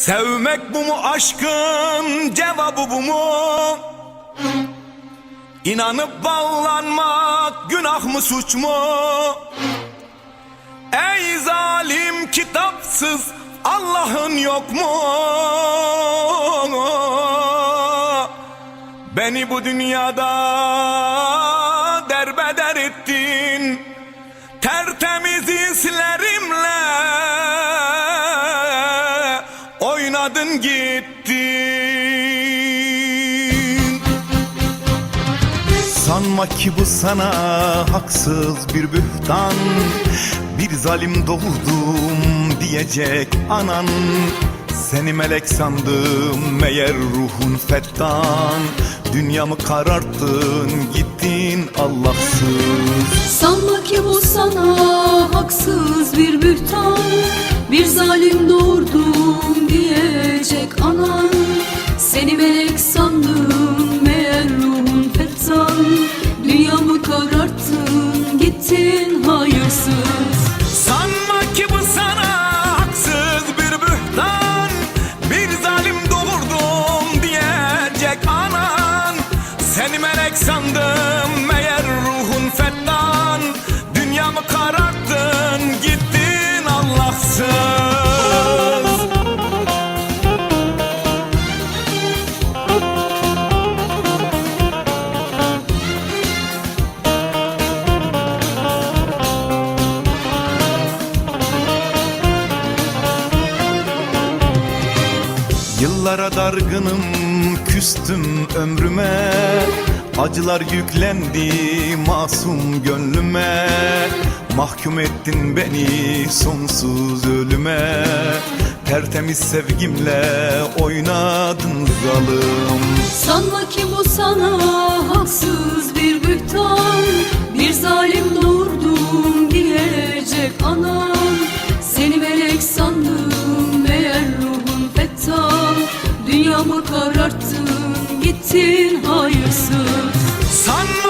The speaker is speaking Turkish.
Sevmek bu mu aşkın cevabı bu mu? İnanıp bağlanmak günah mı suç mu? Ey zalim kitapsız Allah'ın yok mu? Beni bu dünyada derbeder ettin oynadın gittin. Sanma ki bu sana haksız bir bühtan. Bir zalim doğurdum diyecek anan. Seni melek sandım meğer ruhun fettan. Dünyamı kararttın gittin Allahsız. Sanma ki bu sana haksız anan Seni melek sandım meğer ruhun fettan Dünyamı kararttın gittin hayırsız. Sanma ki bu sana haksız bir bühtan Bir zalim doğurdum diyecek anan. Seni melek sandım Yıllara dargınım, küstüm ömrüme. Acılar yüklendi masum gönlüme. Mahkum ettin beni sonsuz ölüme. Tertemiz sevgimle oynadın zalim Sanma ki bu sana Dünyamı kararttın gittin hayırsız. Sanma